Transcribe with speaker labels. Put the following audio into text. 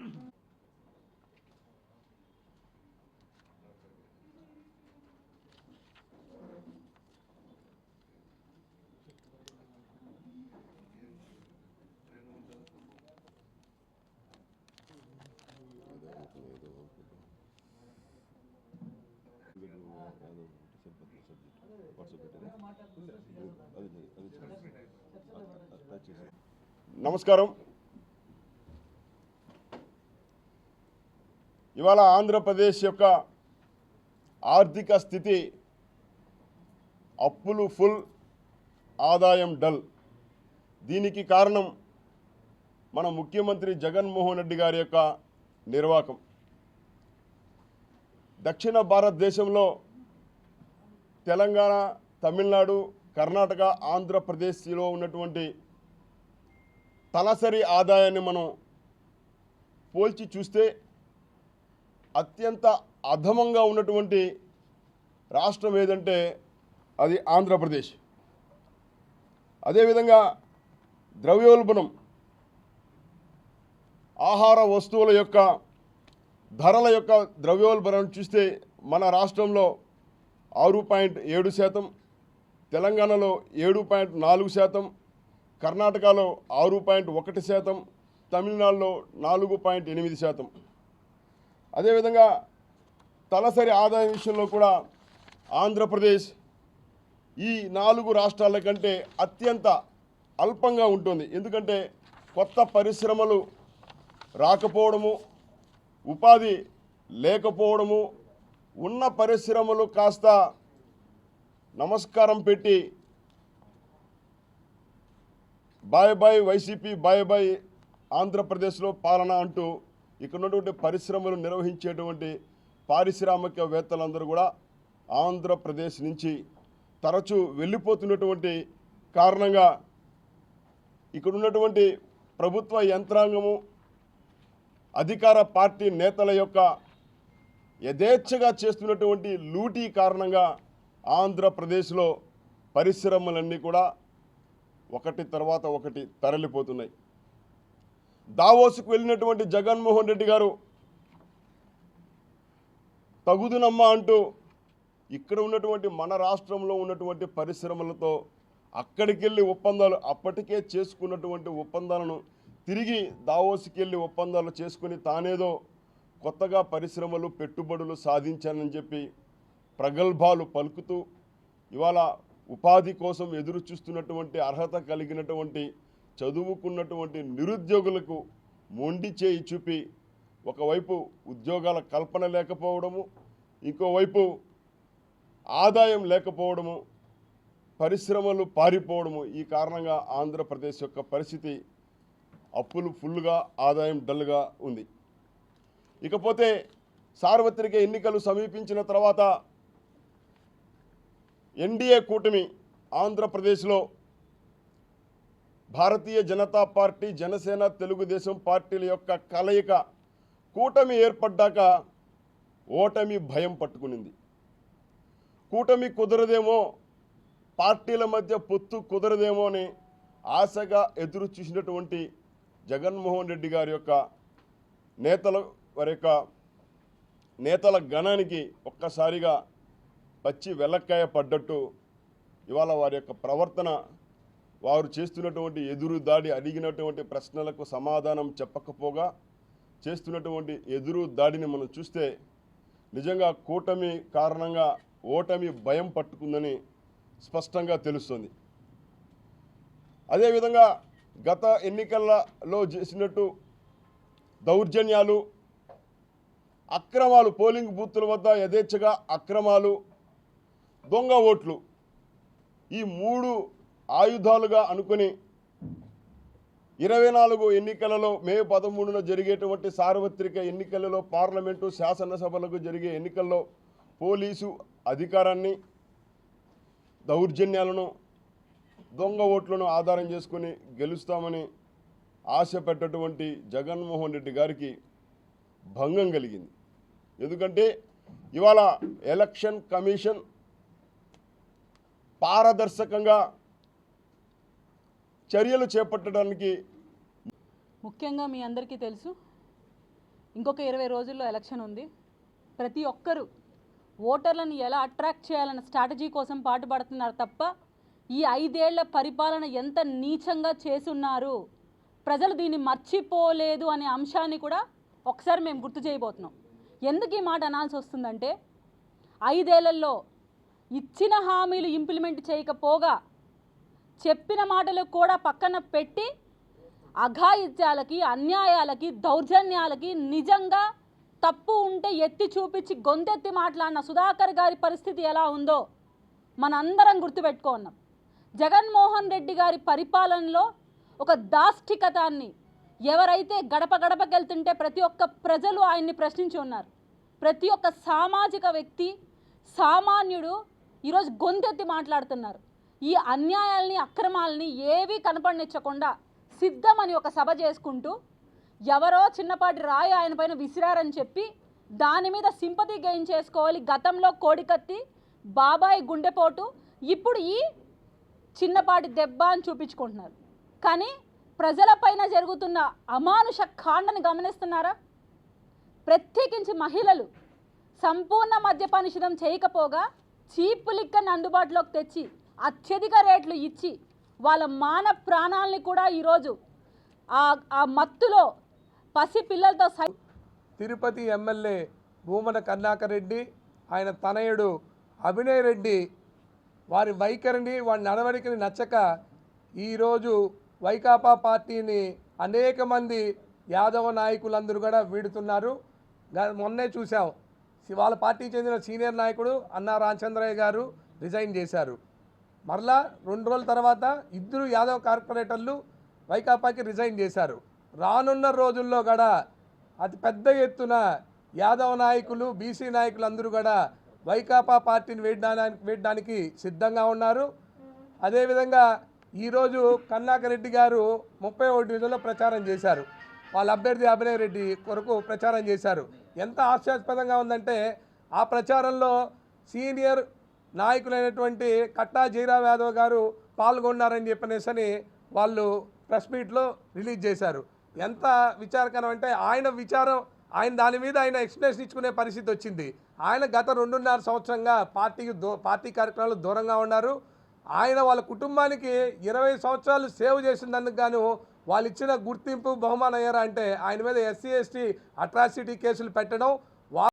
Speaker 1: ఇలా ఈ పేర్లు
Speaker 2: నమస్కారం. ఇవాళ ఆంధ్రప్రదేశ్ యొక్క ఆర్థిక స్థితి అప్పులు ఫుల్ ఆదాయం డల్. దీనికి కారణం మన ముఖ్యమంత్రి జగన్మోహన్ రెడ్డి గారి యొక్క నిర్వాకం. దక్షిణ భారతదేశంలో తెలంగాణ తమిళనాడు కర్ణాటక ఆంధ్రప్రదేశ్లో ఉన్నటువంటి తలసరి ఆదాయాన్ని మనం పోల్చి చూస్తే అత్యంత అధమంగా ఉన్నటువంటి రాష్ట్రం ఏదంటే అది ఆంధ్రప్రదేశ్. అదేవిధంగా ద్రవ్యోల్బణం ఆహార వస్తువుల యొక్క ధరల యొక్క ద్రవ్యోల్బణం చూస్తే మన రాష్ట్రంలో ఆరు పాయింట్ ఏడు శాతం తెలంగాణలో ఏడు పాయింట్ నాలుగు శాతం కర్ణాటకలో ఆరు పాయింట్ ఒకటి శాతం తమిళనాడులో నాలుగు పాయింట్ ఎనిమిది శాతం. అదేవిధంగా తలసరి ఆదాయం విషయంలో కూడా ఆంధ్రప్రదేశ్ ఈ నాలుగు రాష్ట్రాల కంటే అత్యంత అల్పంగా ఉంటుంది. ఎందుకంటే కొత్త పరిశ్రమలు రాకపోవడము ఉపాధి లేకపోవడము ఉన్న పరిశ్రమలు కాస్త నమస్కారం పెట్టి bye bye YCP bye bye ఆంధ్రప్రదేశ్లో పాలన అంటూ ఇక్కడ ఉన్నటువంటి పరిశ్రమలు నిర్వహించేటువంటి పారిశ్రామికవేత్తలందరూ కూడా ఆంధ్రప్రదేశ్ నుంచి తరచూ వెళ్ళిపోతున్నటువంటి కారణంగా ఇక్కడ ఉన్నటువంటి ప్రభుత్వ యంత్రాంగము అధికార పార్టీ నేతల యొక్క యథేచ్ఛగా చేస్తున్నటువంటి లూటీ కారణంగా ఆంధ్రప్రదేశ్లో పరిశ్రమలన్నీ కూడా ఒకటి తర్వాత ఒకటి తరలిపోతున్నాయి. దావోసుకు వెళ్ళినటువంటి జగన్మోహన్ రెడ్డి గారు తగుదునమ్మా అంటూ ఇక్కడ ఉన్నటువంటి మన రాష్ట్రంలో ఉన్నటువంటి పరిశ్రమలతో అక్కడికి వెళ్ళి ఒప్పందాలు అప్పటికే చేసుకున్నటువంటి ఒప్పందాలను తిరిగి దావోసుకి వెళ్ళి ఒప్పందాలు చేసుకుని తానేదో కొత్తగా పరిశ్రమలు పెట్టుబడులు సాధించానని చెప్పి ప్రగల్భాలు పలుకుతూ ఇవాళ ఉపాధి కోసం ఎదురు చూస్తున్నటువంటి అర్హత కలిగినటువంటి చదువుకున్నటువంటి నిరుద్యోగులకు మొండి చేయి చూపి ఒకవైపు ఉద్యోగాల కల్పన లేకపోవడము ఇంకోవైపు ఆదాయం లేకపోవడము పరిశ్రమలు పారిపోవడము ఈ కారణంగా ఆంధ్రప్రదేశ్ యొక్క పరిస్థితి అప్పులు ఫుల్గా ఆదాయం డల్గా ఉంది. ఇకపోతే సార్వత్రిక ఎన్నికలు సమీపించిన తర్వాత ఎన్డీఏ కూటమి ఆంధ్రప్రదేశ్లో భారతీయ జనతా పార్టీ జనసేన తెలుగుదేశం పార్టీల యొక్క కలయిక కూటమి ఏర్పడ్డాక ఓటమి భయం పట్టుకునింది. కూటమి కుదరదేమో పార్టీల మధ్య పొత్తు కుదరదేమో అని ఆశగా ఎదురు చూసినటువంటి జగన్మోహన్ రెడ్డి గారి యొక్క నేతలు వారి యొక్క నేతల గణానికి ఒక్కసారిగా పచ్చి వెల్లక్కాయ పడ్డట్టు ఇవాళ వారి యొక్క ప్రవర్తన వారు చేస్తున్నటువంటి ఎదురు దాడి అడిగినటువంటి ప్రశ్నలకు సమాధానం చెప్పకపోగా చేస్తున్నటువంటి ఎదురు దాడిని మనం చూస్తే నిజంగా కూటమి కారణంగా ఓటమి భయం పట్టుకుందని స్పష్టంగా తెలుస్తుంది. అదేవిధంగా గత ఎన్నికలలో చేసినట్టు దౌర్జన్యాలు అక్రమాలు పోలింగ్ బూత్ల వద్ద యథేచ్ఛగా అక్రమాలు దొంగ ఓట్లు ఈ మూడు ఆయుధాలుగా అనుకుని ఇరవై నాలుగు ఎన్నికలలో మే పదమూడున జరిగేటువంటి సార్వత్రిక ఎన్నికలలో పార్లమెంటు శాసనసభలకు జరిగే ఎన్నికల్లో పోలీసు అధికారాన్ని దౌర్జన్యాలను దొంగ ఓట్లను ఆధారం చేసుకొని గెలుస్తామని ఆశ పెట్టటువంటి జగన్మోహన్ రెడ్డి గారికి భంగం కలిగింది. ఎందుకంటే ఇవాళ ఎలక్షన్ కమిషన్ పారదర్శకంగా చర్యలు చేపట్టడానికి
Speaker 1: ముఖ్యంగా మీ అందరికీ తెలుసు ఇంకొక ఇరవై రోజుల్లో ఎలక్షన్ ఉంది. ప్రతి ఒక్కరూ ఓటర్లను ఎలా అట్రాక్ట్ చేయాలన్న స్ట్రాటజీ కోసం పాటుపడుతున్నారు తప్ప ఈ ఐదేళ్ళ పరిపాలన ఎంత నీచంగా చేసున్నారు ప్రజలు దీన్ని మర్చిపోలేదు అనే అంశాన్ని కూడా ఒకసారి మేము గుర్తు చేయబోతున్నాం. ఎందుకు ఈ మాట అనాల్సి వస్తుందంటే ఐదేళ్ళలో ఇచ్చిన హామీలు ఇంప్లిమెంట్ చేయకపోగా చెప్పిన మాటలు కూడా పక్కన పెట్టి అఘాయిత్యాలకి అన్యాయాలకి దౌర్జన్యాలకి నిజంగా తప్పు ఉంటే ఎత్తి చూపించి గొంతెత్తి మాట్లాడిన సుధాకర్ గారి పరిస్థితి ఎలా ఉందో మనందరం గుర్తుపెట్టుకున్నాం జగన్మోహన్ రెడ్డి గారి పరిపాలనలో ఒక దాష్టికతాన్ని ఎవరైతే గడప గడపకెళ్తుంటే ప్రతి ఒక్క ప్రజలు ఆయన్ని ప్రశ్నించి ఉన్నారు. ప్రతి ఒక్క సామాజిక వ్యక్తి సామాన్యుడు ఈరోజు గొంతెత్తి మాట్లాడుతున్నారు. ఈ అన్యాయాల్ని అక్రమాలని ఏవి కనపడనిచ్చకుండా సిద్ధమని ఒక సభ చేసుకుంటూ ఎవరో చిన్నపాటి రాయి ఆయన పైన విసిరారని చెప్పి దాని మీద సింపతి గెయిన్ చేసుకోవాలి గతంలో కోడికత్తి బాబాయ్ గుండెపోటు ఇప్పుడు ఈ చిన్నపాటి దెబ్బ అని చూపించుకుంటున్నారు. కానీ ప్రజలపైన జరుగుతున్న అమానుష కాండని గమనిస్తున్నారా? ప్రత్యేకించి మహిళలు సంపూర్ణ మద్యపాన నిషేధం చేయకపోగా చీపు లిక్కను అందుబాటులోకి తెచ్చి అత్యధిక రేట్లు ఇచ్చి వాళ్ళ మాన ప్రాణాలని కూడా ఈరోజు ఆ ఆ మత్తులో పసి పిల్లలతో సై
Speaker 3: తిరుపతి ఎమ్మెల్యే భూమన కర్ణాకరెడ్డి ఆయన తనయుడు అభినయ్ రెడ్డి వారి వైఖరిని వారి నడవడికని నచ్చక ఈరోజు వైకాపా పార్టీని అనేక మంది యాదవ నాయకులందరూ కూడా వీడుతున్నారు. మొన్నే చూసాం సి- వాళ్ళ పార్టీకి చెందిన సీనియర్ నాయకుడు అన్నా రామచంద్రయ్య గారు రిజైన్ చేశారు. మరలా రెండు రోజుల తర్వాత ఇద్దరు యాదవ్ కార్పొరేటర్లు వైకాపాకి రిజైన్ చేశారు. రానున్న రోజుల్లో కూడా అతి పెద్ద ఎత్తున యాదవ నాయకులు బీసీ నాయకులు అందరూ కూడా వైకాపా పార్టీని వేయడానికి వేయడానికి సిద్ధంగా ఉన్నారు. అదేవిధంగా ఈరోజు కన్నాకరెడ్డి గారు ముప్పై ఒకటి డివిజన్లో ప్రచారం చేశారు. వాళ్ళ అభ్యర్థి అభినయ్ రెడ్డి కొరకు ప్రచారం చేశారు. ఎంత ఆశ్చర్యాస్పదంగా ఉందంటే ఆ ప్రచారంలో సీనియర్ నాయకులైనటువంటి కట్టా జయరాం యాదవ్ గారు పాల్గొన్నారని చెప్పనేసని వాళ్ళు ప్రెస్ మీట్లో రిలీజ్ చేశారు. ఎంత విచారకరం అంటే ఆయన విచారం ఆయన దాని మీద ఆయన ఎక్స్ప్లెనేషన్ ఇచ్చుకునే పరిస్థితి వచ్చింది. ఆయన గత రెండున్నర సంవత్సరంగా పార్టీకి దూ పార్టీ కార్యక్రమాలు దూరంగా ఉన్నారు. ఆయన వాళ్ళ కుటుంబానికి ఇరవై సంవత్సరాలు సేవ్ చేసినందుకు గాను వాళ్ళు ఇచ్చిన గుర్తింపు బహుమానం అయ్యారా అంటే ఆయన మీద ఎస్సీ ఎస్టీ అట్రాసిటీ కేసులు పెట్టడం